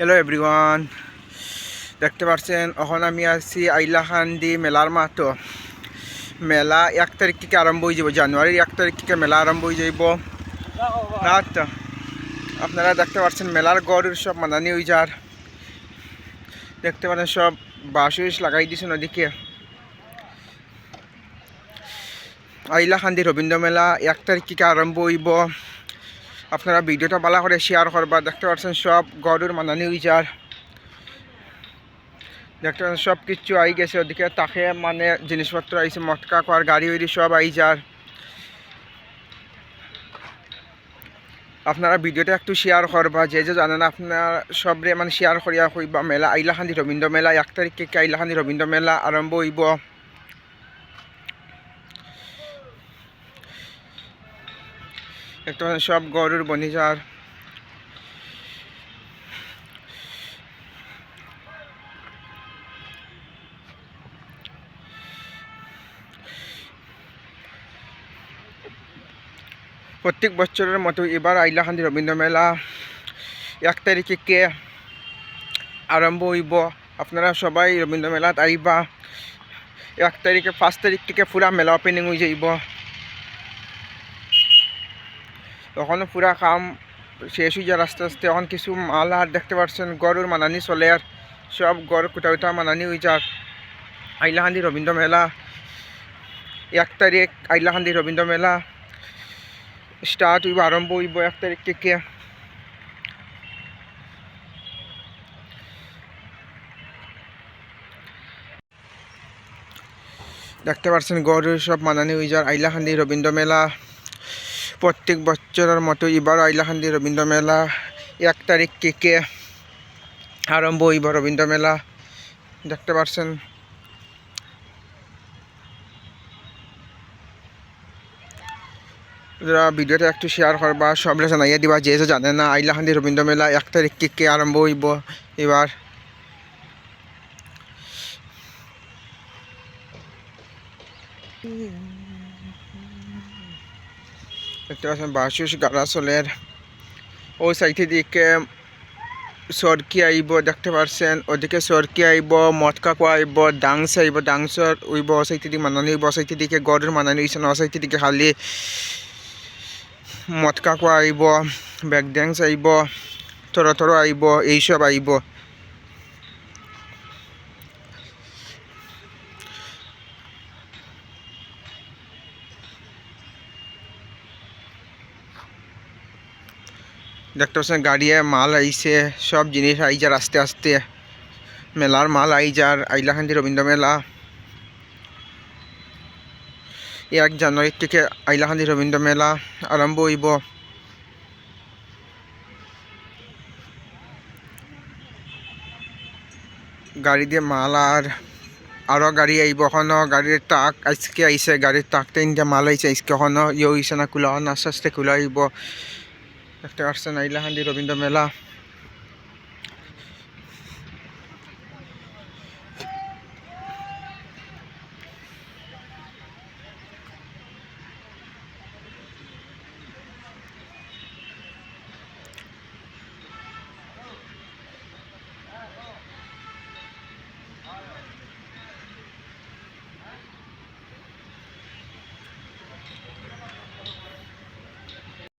Hello everyone দেখতে পাচ্ছেন এখন আমি আছি আইলাখান্দি মেলার মাতো মেলা এক তারিখ থেকে আরম্ভ হয়ে যাব, জানুয়ারির এক তারিখ থেকে মেলা আরম্ভ হয়ে যাইব। আচ্ছা আপনারা দেখতে পাচ্ছেন মেলার গড়ের সব মানানি হয়ে যার। দেখতে পাচ্ছেন, সব বাঁশ লাগাই দিছে নদীকে আইলাখান্দি রবীন্দ্র মেলা এক তারিখ থেকে আরম্ভ হইব। আপনারা ভিডিওটা ভালো করে শেয়ার করবা। দেখতে পাচ্ছেন সব গরুর মানানি উইজার দেখতে পাচ্ছেন সব কিছু আই গেছে ওদিকে। তাকে মানে জিনিসপত্র আইছে, মটকা কর গাড়ি উড়ি সব আই যার। আপনারা ভিডিওটা একটু শেয়ার করবা, যে যে জানেন আপনার সবরে মানে শেয়ার করিয়া কইবা মেলা। আইলাখান্দি রবীন্দ্র মেলা, এক তারিখ থেকে আইলাখান্দি রবীন্দ্র মেলা আরম্ভ হইব? একটা সব গরুর বনিজার প্রত্যেক বছরের মতো এবার আইলাখান্দি রবীন্দ্র মেলা। এক তারিখে কে আরম্ভ হইব, আপনারা সবাই রবীন্দ্র মেলাত আইবা। এক তারিখে পাঁচ তারিখ থেকে পুরা মেলা ওপেনিং হয়ে যাইব। তখনও পুরা কাম শেষ হয়ে যায় আস্তে আস্তে এখন কিছু মাল আর দেখতে পাচ্ছেন, গরুর মানানি চলে আর সব গড় কুটা কুটা মানানি হয়ে যার আইলাহান্দি রবীন্দ্র মেলা, এক তারিখ আইলাহান্দি রবীন্দ্র মেলা স্টার্ট হইব, আরম্ভ হইব এক তারিখ থেকে। দেখতে পাচ্ছেন গরুর সব মানানি যার আইলাহান্দি রবীন্দ্র মেলা। প্রত্যেক বছরের মতো এবার আইলাখান্দি রবীন্দ্র মেলা এক তারিখ থেকে আরম্ভ হইব রবীন্দ্র মেলা। দেখতে পারছেন? যারা ভিডিওটা একটু শেয়ার করবা সবরে জানাইয়া দিবা, যে জানে না, আইলাখান্দি রবীন্দ্র মেলা এক তারিখ থেকে আরম্ভ হইব এবার। দেখতে পাচ্ছেন বাসুস গাড়াচলের ওই সাইডে দিকে সরকি আইব, দেখতে পাচ্ছেন, ওদিকে সরকি আইব, মটকা কোয়া আইব, ডাংস আইব, ডাংসর উইব ও সাইডে দিকে মানানি উইব ও সাইডে দিকে গড়ের মানানি হইছে না ও সাইডে দিকে খালি মটকা কোয়া আইব ব্যাক ড্যান্স আইব থর আইব, এইসব আইব। দেখতে পাচ্ছেন, গাড়িয়ে মাল আইছে, সব জিনিস আই যার আস্তে আস্তে। মেলার মাল আই যার আইলাখান্দি রবীন্দ্র মেলা। এক জানুয়ারি থেকে আইলাখান্দি রবীন্দ্র মেলা আরম্ভ হইব। গাড়ি দিয়ে মাল আর আরও গাড়ি আইব এখনও গাড়ির টাক আজকে আইছে, গাড়ির টাক তিনটা মাল আইছে, আজকে এখনও ইয়ে হইছে না খোলা আস্তে আস্তে খোলা আইব দেখতে আসছেন আইলাহান্ডি রবীন্দ্র মেলা।